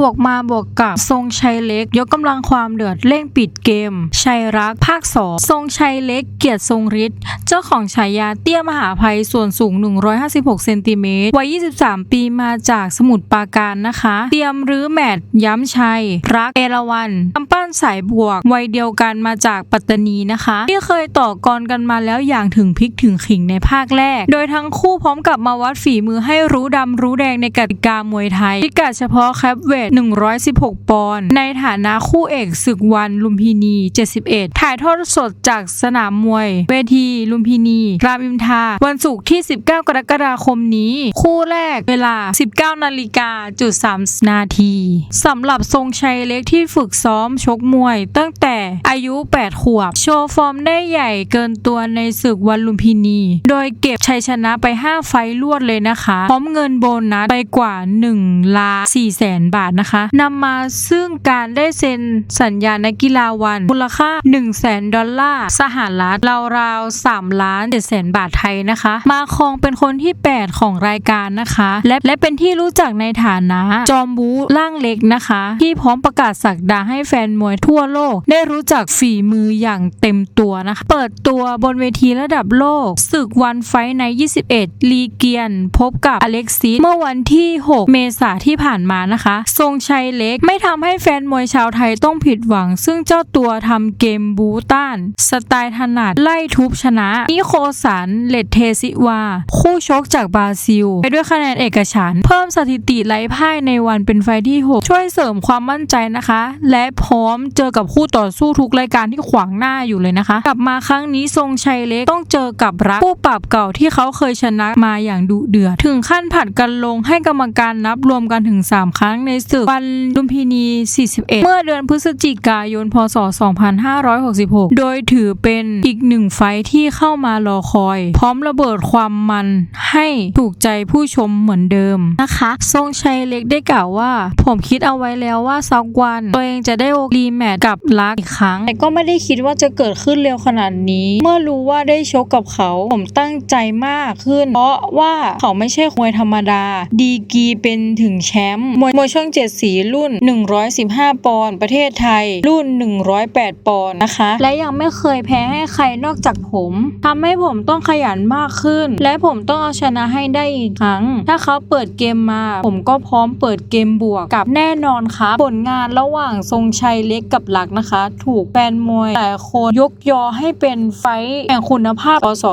บวกมาบวกกับทรงชัยเล็ก ยกกำลังความเดือดเร่งปิดเกม ชัยรักภาค2ทรงชัยเล็กเกียรติทรงฤทธิ์เจ้าของฉายาเตี้ยมหาภัยส่วนสูง 156 เซนติเมตรวัย 23 ปีมาจากสมุทรปราการนะคะ เตรียมรื้อแมตย้ำชัย รักเอราวันกำปั้นสายบวก วัยเดียวกันมาจากปัตตานีนะคะ ที่เคยต่อกรกันมาแล้วอย่างถึงพริกถึงขิงในภาคแรก โดยทั้งคู่พร้อมกับมาวัดฝีมือให้รู้ดำรู้แดงในกติกามวยไทยพิกัดเฉพาะแคปเวท116 ปอนด์ในฐานะคู่เอกศึกวันลุมพินี 71 ถ่ายทอดสดจากสนามมวย เวทีลุมพินีรามอินทา วันศุกร์ที่ 19 กรกฎาคมนี้ คู่แรกเวลา 19 นาฬิกาจุด3นาทีสำหรับทรงชัยเล็กที่ฝึกซ้อมชกมวย ตั้งแต่อายุ 8 ขวบ โชว์ฟอร์มได้ใหญ่เกินตัวในศึกวันลุมพินี โดยเก็บชัยชนะไป 5 ไฟลวดเลยนะคะ พร้อมเงินโบนัสไปกว่า1ล้าน4แสนบาทนะคะนำมาซึ่งการได้เซ็นสัญญานักกีฬาวัน มูลค่า 1 0 0 0 0แสนดอลลาร์สหรัฐราวๆ3ล้าน7แสนบาทไทยนะคะ มาครองเป็นคนที่ 8 ของรายการนะคะ และและเป็นที่รู้จักในฐานะจอมบูร่างเล็กนะคะ ที่พร้อมประกาศสักดาให้แฟนมวยทั่วโลก ได้รู้จักฝีมืออย่างเต็มตัวนะคะ เปิดตัวบนเวทีระดับโลกศึกวันไฟใน 21 ลีเกียน พบกับอเล็กซิสเมื่อวันที่ 6 เมษาที่ผ่านมานะคะทรงชัยเล็ก ไม่ทำให้แฟนมวยชาวไทยต้องผิดหวัง ซึ่งเจ้าตัวทำเกมบูต้าน สไตล์ถนัดไล่ทุบชนะนิโคสันเลดเทซิวา คู่ชกจากบราซิล ไปด้วยคะแนนเอกฉัน เพิ่มสถิติไร้พ่ายในวันเป็นไฟที่ 6 ช่วยเสริมความมั่นใจนะคะ และพร้อมเจอกับคู่ต่อสู้ทุกรายการที่ขวางหน้าอยู่เลยนะคะ กลับมาครั้งนี้ทรงชัยเล็กต้องเจอกับรักผู้ปรับเก่าที่เขาเคยชนะมาอย่างดุเดือดถึงขั้นผัดกันลงให้กรรมการนับรวมกันถึง 3 ครั้งในศึกวันลุมพินี 41 เมื่อเดือนพฤศจิกายน พศ 2566 โดยถือเป็นอีกหนึ่งไฟท์ที่เข้ามารอคอย พร้อมระเบิดความมันให้ถูกใจผู้ชมเหมือนเดิมนะคะทรงชัยเล็กได้กล่าวว่า ผมคิดเอาไว้แล้วว่าสักวันตัวเองจะได้รีแมตช์กับรักอีกครั้ง แต่ก็ไม่ได้คิดว่าจะเกิดขึ้นเร็วขนาดนี้ เมื่อรู้ว่าได้ชกกับเขา ผมตั้งใจมากขึ้น เพราะว่าเขาไม่ใช่มวยธรรมดา ดีกรีเป็นถึงแชมป์มวยมวยช่องเจ็ดสีรุ่น 115 ปอนด์ประเทศไทย รุ่น 108 ปอนด์นะคะ และยังไม่เคยแพ้ให้ใครนอกจากผมทำให้ผมต้องขยันมากขึ้น และผมต้องเอาชนะให้ได้อีกครั้ง ถ้าเขาเปิดเกมมา ผมก็พร้อมเปิดเกมบวกกับแน่นอนครับผลงานระหว่างทรงชัยเล็กกับหลักนะคะ ถูกแฟนมวยแต่คนยกยอให้เป็นไฟท์แห่งคุณภาพพศ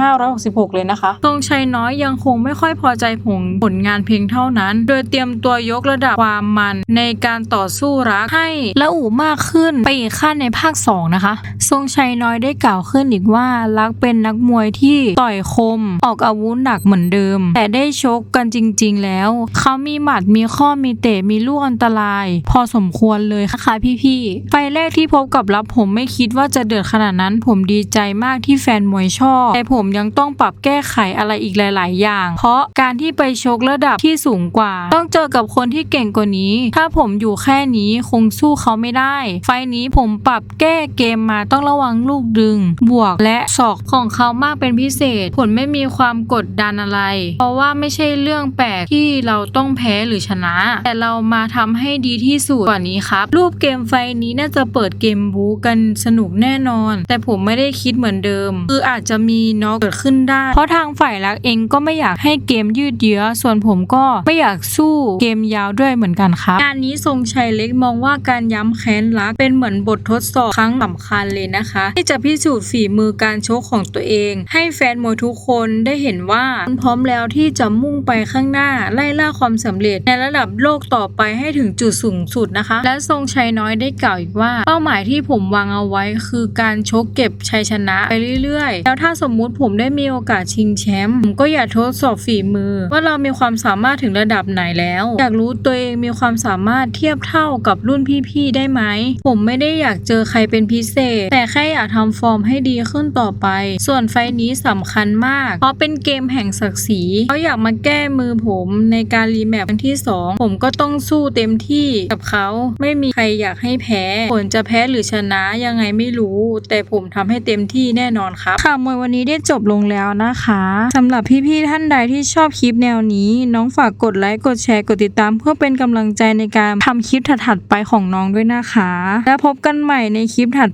2566 เลยนะคะทรงชัยน้อยยังคงไม่ค่อยพอใจผลผลงานเพียงเท่านั้น โดยเตรียมตัวยกระดับความมันในการต่อสู้รักให้ละอูมากขึ้นไปอีกขั้นในภาค 2 นะคะ ทรงชัยน้อยได้กล่าวขึ้นอีกว่ารักเป็นนักมวยที่ต่อยคม ออกอาวุธหนักเหมือนเดิม แต่ได้ชกกันจริง ๆ แล้ว เขามีหมัดมีข้อมีเตะมีลูกอันตราย พอสมควรเลยค่ะพี่ๆไฟแรกที่พบกับรับผมไม่คิดว่าจะเดือดขนาดนั้นผมดีใจมากที่แฟนมวยชอบ แต่ผมยังต้องปรับแก้ไขอะไรอีกหลาย ๆ อย่าง เพราะการที่ไปชกระดับที่สูงกว่า ต้องเจอกับคนที่เก่งกว่านี้ ถ้าผมอยู่แค่นี้คงสู้เขาไม่ได้ ไฟนี้ผมปรับแก้เกมมาต้องระวังลูกดึง บวกและศอกของเขามากเป็นพิเศษ ผลไม่มีความกดดันอะไร เพราะว่าไม่ใช่เรื่องแปลกที่เราต้องแพ้หรือชนะ แต่เรามาทำให้ดีที่สุดกว่านี้ครับ รูปเกมไฟนี้น่าจะเปิดเกมบู๊กันสนุกแน่นอน แต่ผมไม่ได้คิดเหมือนเดิม คืออาจจะมีน็อกเกิดขึ้นได้ เพราะทางฝ่ายรักเองก็ไม่อยากให้เกมยืดเยื้อ ส่วนผมก็ไม่อยากสู้เกมยาวด้วยเหมือนกันครับงานนี้ทรงชัยเล็กมองว่าการย้ำแค้นรัก เป็นเหมือนบททดสอบครั้งสำคัญเลยนะคะ ที่จะพิสูจน์ฝีมือการโชกของตัวเอง ให้แฟนมวยทุกคนได้เห็นว่าพร้อมแล้วที่จะมุ่งไปข้างหน้าไล่ล่าความสำเร็จ ในระดับโลกต่อไปให้ถึงจุดสูงสุดนะคะ และทรงชัยน้อยได้กล่าวอีกว่า เป้าหมายที่ผมวางเอาไว้คือการชกเก็บชัยชนะไปเรื่อยๆ แล้วถ้าสมมุติผมได้มีโอกาสชิงแชมป์ผมก็อยากทดสอบฝีมือ ว่าเรามีความสามารถถึงระดับไหนแล้วอยากรู้ตัวเองมีความสามารถเทียบเท่ากับรุ่นพี่ๆได้ไหม ผมไม่ได้อยากเจอใครเป็นพิเศษ แต่แค่อยากทำฟอร์มให้ดีขึ้นต่อไป ส่วนไฟนี้สำคัญมาก เพราะเป็นเกมแห่งศักดิ์ศรีเขาอยากมาแก้มือผมในการรีแมปครั้งที่ 2 ผมก็ต้องสู้เต็มที่กับเขาไม่มีใครอยากให้แพ้ผลจะแพ้หรือชนะยังไงไม่รู้ แต่ผมทำให้เต็มที่แน่นอนครับข่าวมวยวันนี้ได้จบลงแล้วนะคะสำหรับพี่ๆท่านใดที่ชอบคลิปแนวนี้ น้องฝากกดไลค์กดแชร์กดติดตามเพื่อเป็นเป็นกำลังใจในการทำคลิปถัดๆไปของน้องด้วยนะคะ แล้วพบกันใหม่ในคลิปถัด